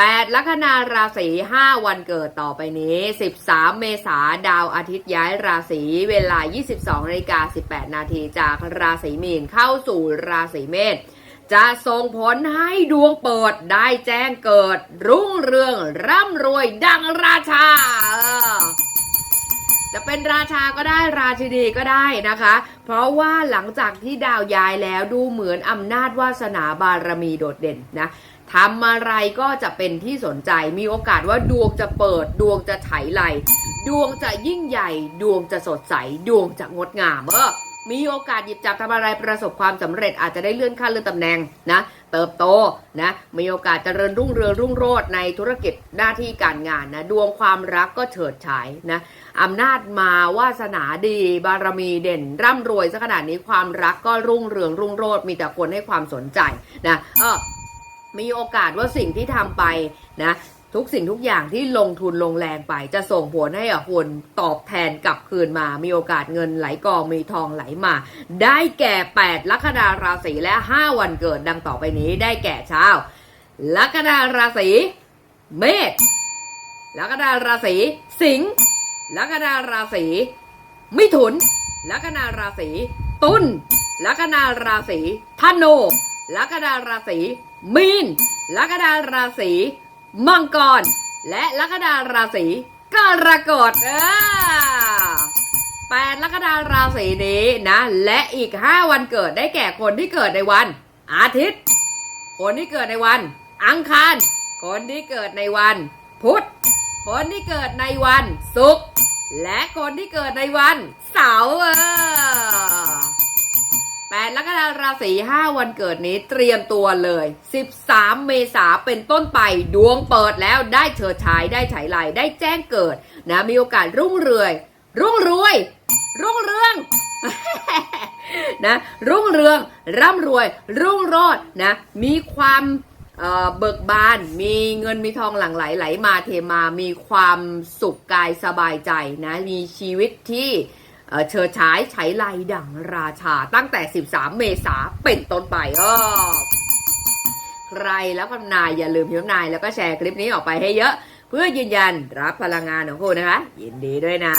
8 ลัคนาราศี 5 วันเกิดต่อไปนี้ 13 เมษาดาวอาทิตย์ย้ายราศีเวลา 22นาฬิกา18 นาทีจากราศีมีนเข้าสู่ราศีเมษจะส่งผลให้ดวงเปิดได้แจ้งเกิด รุ่งเรืองร่ำรวยดังราชาเออ จะเป็นราชาก็ได้ราชินีก็ได้นะคะ เพราะว่าหลังจากที่ดาวย้ายแล้วดูเหมือนอำนาจวาสนาบารมีโดดเด่นนะทำอะไรก็จะเป็นที่สนใจมีโอกาสว่าดวงจะเปิด ดวงจะไถไหลดวงจะยิ่งใหญ่ ดวงจะสดใส ดวงจะงดงามเออมีโอกาสหยิบจับทำอะไรประสบความสำเร็จอาจจะได้เลื่อนขั้นเลื่อนตำแหน่งนะ เติบโตนะมีโอกาสเจริญรุ่งเรืองรุ่งโรจน์ในธุรกิจหน้าที่การงานนะดวงความรักก็เฉิดฉายนะอำนาจมาวาสนาดี บารมีเด่น ร่ำรวยซะขนาดนี้ความรักก็รุ่งเรืองรุ่งโรจน์มีแต่คนให้ความสนใจนะเออมีโอกาสว่าสิ่งที่ทำไปนะ ทุกสิ่งทุกอย่างที่ลงทุนลงแรงไป จะส่งผลให้กับคุณตอบแทนกลับคืนมา มีโอกาสเงินไหลกองมีทองไหลมา ได้แก่ 8 ลัคนาราศีและ 5 วันเกิดดังต่อไปนี้ได้แก่ชาวลัคนาราศีเมษลัคนาราศีสิงห์ลัคนาราศีมิถุนลัคนาราศีตุลลัคนาราศีธนูลัคนาราศีมีนลัคนาราศี มังกร และลัคนาราศีกรกฎเออแปดลัคนาราศีนี้นะ และอีก 5 วันเกิดได้แก่คนที่เกิดในวัน อาทิตย์ คนที่เกิดในวัน อังคาร คนที่เกิดในวัน พุธ คนที่เกิดในวันศุกร์และคนที่เกิดในวันเสาร์เออ แลัคนาราศี5วันเกิดนี้เตรียมตัวเลย 13 เมษาเป็นต้นไปดวงเปิดแล้วได้เฉิดฉายได้ฉายไหลได้แจ้งเกิดนะมีโอกาสรุ่งเรืองรุ่งรวย รุ่งเรืองนะรุ่งเรืองร่ำรวย รุ่งโรจน์นะมีความเอ่อเบิกบาน มีเงินมีทองหลั่งไหลไหลมาเทมา มีความสุขกายสบายใจนะ มีชีวิตที่ เชิดฉายใช้ไลดั่งราชาตั้งแต่ 13 เมษาเป็นต้นไปอ้อใครแล้วก็นายอย่าลืมพิมพ์นายแล้วก็แชร์คลิปนี้ออกไปให้เยอะ เพื่อยืนยันรับพลังงานของคุณนะคะ ยินดีด้วยนะ